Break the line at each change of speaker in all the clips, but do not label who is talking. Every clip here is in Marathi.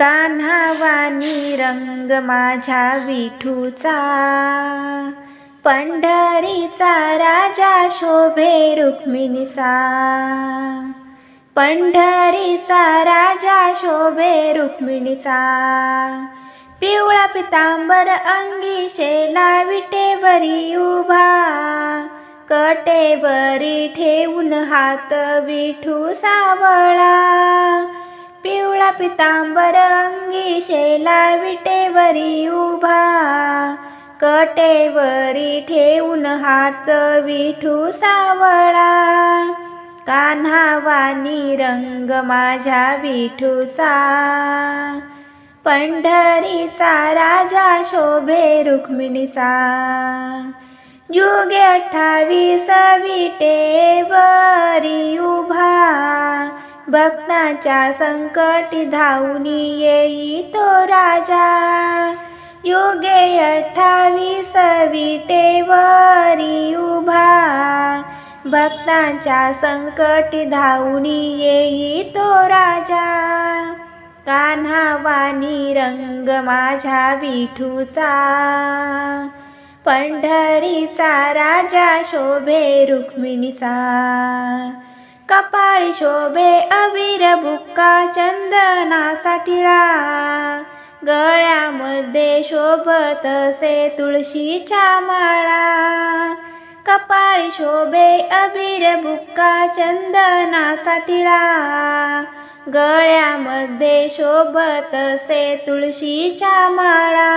कान्हावानी रंग माझ्या विठूचा. पंढरीचा राजा शोभे रुक्मिणीचा. पंढरीचा राजा शोभे रुक्मिणीचा. पिवळा पितांबर अंगी शेला विटेवरी उभा. कटेवरी ठेवून हात विठू सावळा पितांबरंगी पितांबर अंगी शेला विटेवरी उभा कटेवरी ठेवून हात विठू सावळा. कान्हावानी रंग माझ्या विठूचा. पंढरीचा राजा शोभे रुक्मिणीचा. युगे अठ्ठावीस विटेवरी उभा भक्ताच्या संकटी धावूनी येई तो राजा. युगे अठ्ठावीस विटेवरी उभा. भक्तांच्या संकटी धावूनी येई तो राजा. कान्हावानी रंग माझ्या विठूचा. पंढरीचा राजा शोभे रुक्मिणीचा. कपाळी शोभे अवीर बुक्का चंदनाचा टिळा गळ्यामध्ये शोभत से तुळशीच्या माळा. कपाळी शोभे अबीर बुक्का चंदनाचा टिळा गळ्यामध्ये शोभत से तुळशीच्या माळा.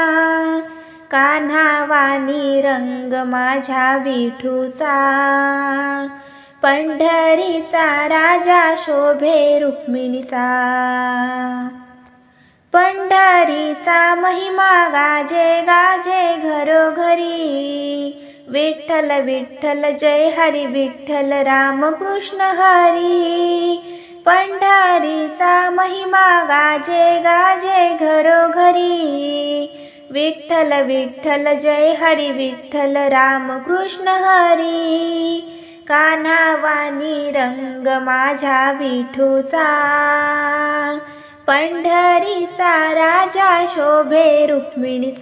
कान्हावानी रंग माझ्या विठूचा. पंढरीचा राजा शोभे रुक्मिणीचा. पंढरीचा महिमा गाजे गाजे घरोघरी. विठ्ठल विठ्ठल जय हरी विठ्ठल रामकृष्ण हरी. पंढरीचा महिमा गाजे गाजे घरोघरी. विठ्ठल विठ्ठल जय हरी विठ्ठल रामकृष्ण हरी. कान्हावानी रंग माझ्या विठूचा. पंढरीचा राजा शोभे रुक्मिणीचा.